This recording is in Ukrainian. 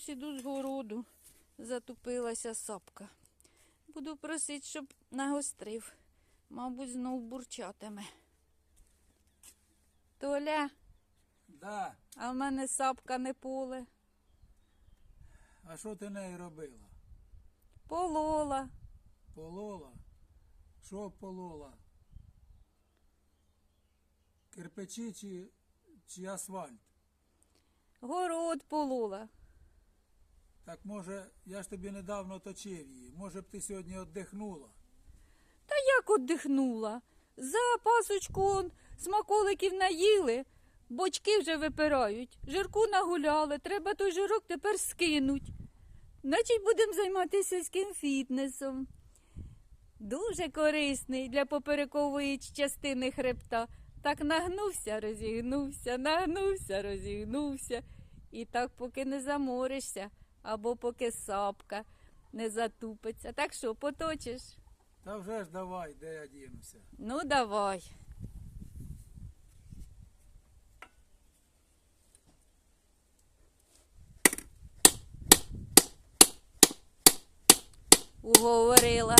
ось іду з городу. Затупилася сапка. Буду просити, щоб нагострив. Мабуть, знов бурчатиме. Толя, Да. а в мене сапка не поле. А що ти нею робила? Полола. Полола? Що полола? Кирпичі чи, чи асфальт? Город полола. Так може, я ж тобі недавно точив її. Може б ти сьогодні віддихнула? Та як оддихнула? За пасочку он смаколиків наїли, бочки вже випирають, жирку нагуляли, треба той жирок тепер скинуть. Значить, будемо займатися сільським фітнесом. Дуже корисний для поперекової частини хребта. Так нагнувся, розігнувся, нагнувся, розігнувся. І так поки не заморишся, або поки сапка не затупиться. Так що, поточиш? Та вже ж давай, де я дінуся. Ну, давай. Уговорила.